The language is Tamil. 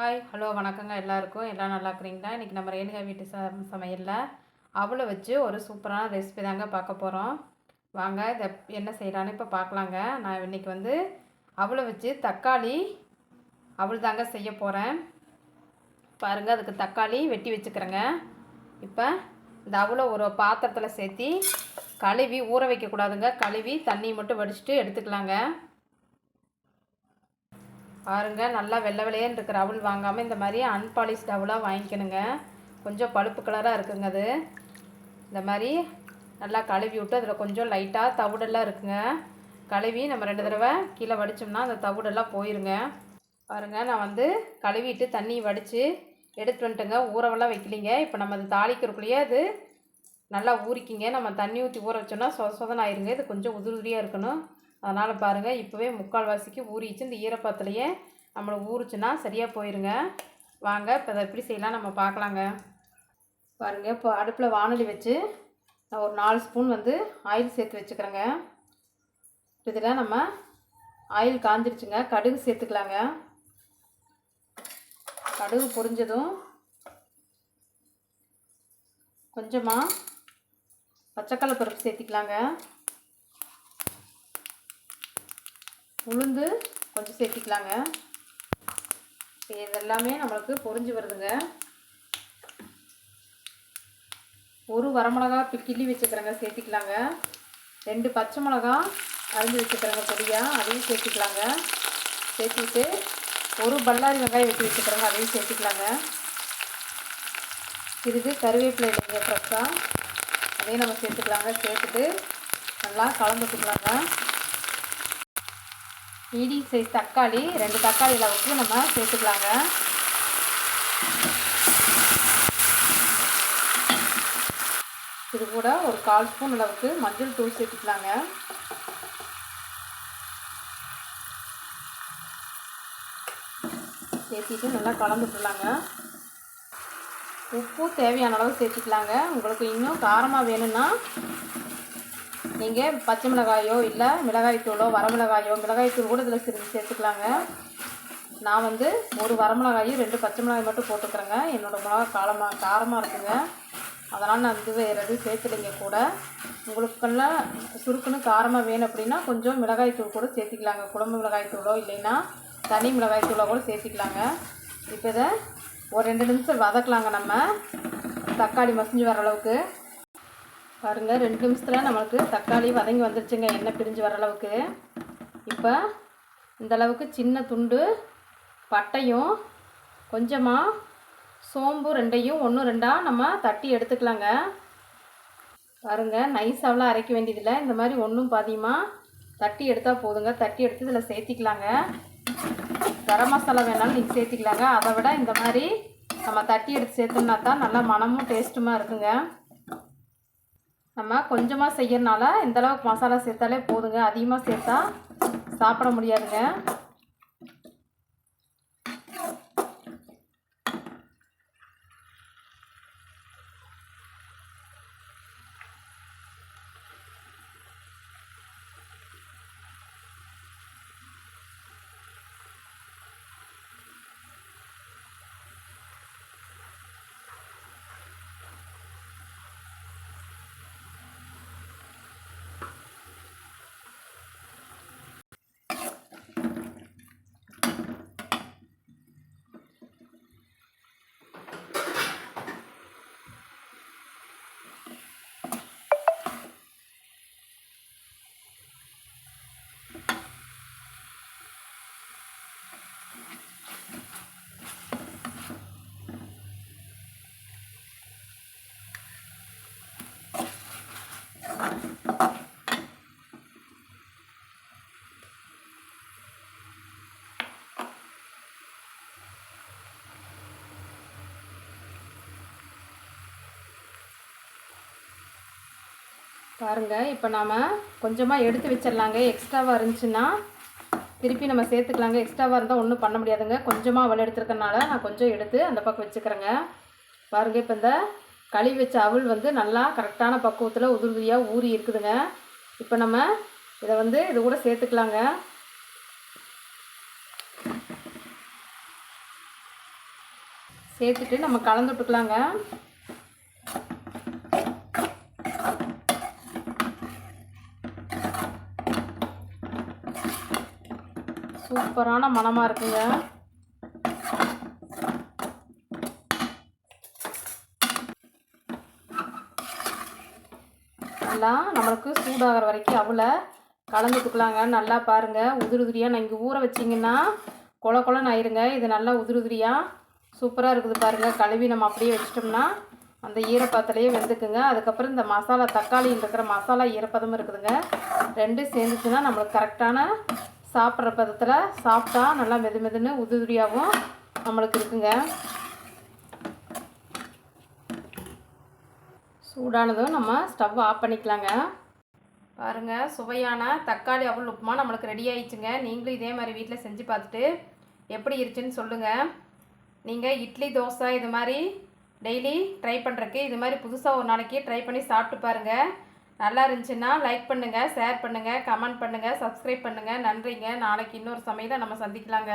ஹாய் ஹலோ வணக்கங்க எல்லாருக்கும். எல்லாம் நல்லா இருக்கிறீங்களா? இன்றைக்கி நம்ம ரேணுகா வீட்டு ச சமையலில் அவளை வச்சு ஒரு சூப்பரான ரெசிபி தாங்க பார்க்க போகிறோம் வாங்க இதை என்ன செய்யலான்னு இப்போ பார்க்கலாங்க. நான் இன்றைக்கி வந்து அவளை வச்சு தக்காளி அவள் தாங்க செய்ய போகிறேன் பாருங்கள் அதுக்கு தக்காளி வெட்டி வச்சுக்கிறேங்க. இப்போ இந்த அவளை ஒரு பாத்திரத்தில் சேர்த்தி கழுவி ஊற வைக்கக்கூடாதுங்க. கழுவி தண்ணி மட்டும் வடிச்சிட்டு எடுத்துக்கலாங்க. பாருங்க நல்லா வெள்ளை வெள்ளையன்னு இருக்கிற அவள் வாங்காமல் இந்த மாதிரி அன்பாலிஷ்ட் அவளாக வாங்கிக்கணுங்க. கொஞ்சம் பழுப்பு கலராக இருக்குங்க அது. இந்த மாதிரி நல்லா கழுவி விட்டு அதில் கொஞ்சம் லைட்டாக தவிடெல்லாம் இருக்குங்க. கழுவி நம்ம ரெண்டு தடவை கீழே வடித்தோம்னா அந்த தவிடெல்லாம் போயிருங்க. பாருங்கள் நான் வந்து கழுவிட்டு தண்ணி வடித்து எடுத்து வந்துட்டுங்க. ஊறவெல்லாம் வைக்கலிங்க. இப்போ நம்ம அது தாளிக்கிறக்குள்ளேயே அது நல்லா ஊறிக்கிங்க. நம்ம தண்ணி ஊற்றி ஊற வச்சோம்னா சொத சொதன்னு ஆயிருங்க. இது கொஞ்சம் உதிரி உதிரியாக இருக்கணும். அதனால் பாருங்கள் இப்போவே முக்கால் வாசிக்கு ஊறிச்சு இந்த ஈரப்பத்துலையே நம்மளை ஊறிச்சுன்னா சரியாக போயிருங்க. வாங்க இப்போ அதை எப்படி செய்யலாம் நம்ம பார்க்கலாங்க. பாருங்கள் இப்போ அடுப்பில் வானொலி வச்சு நான் ஒரு நாலு ஸ்பூன் வந்து ஆயில் சேர்த்து வச்சுக்கிறேங்க. இதில் நம்ம ஆயில் காஞ்சிடுச்சுங்க கடுகு சேர்த்துக்கலாங்க. கடுகு பொரிஞ்சதும் கொஞ்சமாக பச்சைக்கடலை பருப்பு சேர்த்திக்கலாங்க. உளுந்து கொஞ்சம் சேர்த்திக்கலாங்க. இதெல்லாமே நம்மளுக்கு பொறிஞ்சு வருதுங்க. ஒரு வரமிளகா கிள்ளி வச்சுக்கிறேங்க சேர்த்திக்கலாங்க. ரெண்டு பச்சை மிளகா அரிஞ்சு வச்சுக்கிறேங்க பொடியாக அதையும் சேர்த்துக்கலாங்க. சேர்த்திட்டு ஒரு பல்லாரி வெங்காயம் வெட்டி வச்சுக்கிறேங்க அதையும் சேர்த்துக்கலாங்க. இதுக்கு கருவேப்பிலை இல்லைங்க ஃப்ரெஷ்ஷாக அதையும் நம்ம சேர்த்துக்கலாங்க. சேர்த்துட்டு நல்லா கலந்துக்கலாங்க மீடியம் சைஸ் தக்காளி ரெண்டு தக்காளி அளவுக்கு நம்ம சேர்த்துக்கலாங்க. இது கூட ஒரு கால் ஸ்பூன் அளவுக்கு மஞ்சள் தூள் சேர்த்துக்கலாங்க. சேர்த்திட்டு நல்லா கலந்துட்டுலாங்க உப்பு தேவையான அளவு சேர்த்துக்கலாங்க. உங்களுக்கு இன்னும் காரமாக வேணும்னா நீங்கள் பச்சை மிளகாயோ இல்லை மிளகாய்த்தூளோ வரமிளகாயோ மிளகாய்த்தூள் கூட இதில் சிறிது சேர்த்துக்கலாங்க. நான் வந்து ஒரு வரமிளகாயும் ரெண்டு பச்சை மிளகாய் மட்டும் போட்டுக்கிறேங்க. என்னோடய மிளகா காலமாக காரமாக இருக்குங்க. அதனால் நான் வந்து வேறு எதுவும் சேர்த்துலைங்க கூட. உங்களுக்கெல்லாம் சுருக்குன்னு காரமாக வேணும் அப்படின்னா கொஞ்சம் மிளகாய்த்தூள் கூட சேர்த்திக்கலாங்க. குழம்பு மிளகாய்த்தூளோ இல்லைன்னா தனி மிளகாய்த்தூளோ கூட சேர்த்திக்கலாங்க. இப்போ இதை ஒரு ரெண்டு நிமிஷம் வதக்கலாங்க நம்ம. தக்காளி மசிஞ்சு வர அளவுக்கு. பாருங்கள் ரெண்டு நிமிஷத்தில் நம்மளுக்கு தக்காளி வதங்கி வந்துருச்சுங்க எண்ணெய் பிரிஞ்சு வர அளவுக்கு. இப்போ இந்த அளவுக்கு சின்ன துண்டு பட்டையும் கொஞ்சமாக சோம்பு ரெண்டையும் ஒன்று ரெண்டாக நம்ம தட்டி எடுத்துக்கலாங்க. பாருங்கள் நைஸாவெலாம் அரைக்க வேண்டியதில்லை. இந்த மாதிரி ஒன்றும் பாதியமாக தட்டி எடுத்தால் போதுங்க. தட்டி எடுத்து இதில் சேர்த்திக்கலாங்க. கரம் மசாலா வேணாலும் நீங்கள் சேர்த்திக்கலாங்க. அதை விட இந்த மாதிரி நம்ம தட்டி எடுத்து சேர்த்தோம்னா தான் நல்லா மனமும் டேஸ்ட்டுமாக இருக்குங்க. நம்ம கொஞ்சமாக செய்யறனால இந்தளவுக்கு மசாலா சேர்த்தாலே போதுங்க. அதிகமாக சேர்த்தா சாப்பிட முடியாதுங்க. பாருங்கள் இப்போ நாம் கொஞ்சமாக எடுத்து வச்சிடலாங்க எக்ஸ்ட்ராவாக இருந்துச்சுன்னா திருப்பி நம்ம சேர்த்துக்கலாங்க. எக்ஸ்ட்ராவாக இருந்தால் ஒன்றும் பண்ண முடியாதுங்க. கொஞ்சமாக அவள் எடுத்துருக்கனால நான் கொஞ்சம் எடுத்து அந்த பக்கம் வச்சுக்கிறேங்க. பாருங்கள் இப்போ இந்த கழுவி வச்ச அவள் வந்து நல்லா கரெக்டான பக்குவத்தில் உதிரியாக ஊறி இருக்குதுங்க. இப்போ நம்ம இதை வந்து இது கூட சேர்த்துக்கலாங்க. சேர்த்துட்டு நம்ம கலந்து விட்டுக்கலாங்க சூப்பரான மணமாக இருக்குங்க. நல்லா நம்மளுக்கு சூடாகிற வரைக்கும் அவளை கலந்துட்டுக்கலாங்க நல்லா பாருங்கள் உதிரி உதிரியாக நான் இங்கே ஊற வச்சிங்கன்னா கொல கொலன்னு ஆயிருங்க. இது நல்லா உதிரி உதிரியாக சூப்பராக இருக்குது பாருங்கள் கழுவி நம்ம அப்படியே வச்சிட்டோம்னா அந்த ஈரப்பதத்துலேயே வெந்துக்குங்க. அதுக்கப்புறம் இந்த மசாலா தக்காளி இருக்கிற மசாலா ஈரப்பதமும் இருக்குதுங்க. ரெண்டும் சேர்ந்துச்சுன்னா நம்மளுக்கு கரெக்டான சாப்பிட்ற பதத்தில் சாப்பிட்டா நல்லா மெது மெதுன்னு உதுதுடியாகவும் நம்மளுக்கு இருக்குங்க. சூடானதும் நம்ம ஸ்டவ் ஆஃப் பண்ணிக்கலாங்க. பாருங்கள் சுவையான தக்காளி அவல் உப்புமா நம்மளுக்கு ரெடி ஆயிடுச்சுங்க. நீங்களும் இதே மாதிரி வீட்டில் செஞ்சு பார்த்துட்டு எப்படி இருச்சுன்னு சொல்லுங்கள் நீங்கள் இட்லி தோசை இது மாதிரி டெய்லி ட்ரை பண்ணுறக்கு இது மாதிரி புதுசாக ஒரு நாளைக்கு ட்ரை பண்ணி சாப்பிட்டு பாருங்கள் நல்லா இருந்துச்சுன்னா லைக் பண்ணுங்கள் ஷேர் பண்ணுங்கள் கமெண்ட் பண்ணுங்கள் சப்ஸ்கிரைப் பண்ணுங்கள் நன்றிங்க. நாளைக்கு இன்னொரு சமையலை நம்ம சந்திக்கலாங்க.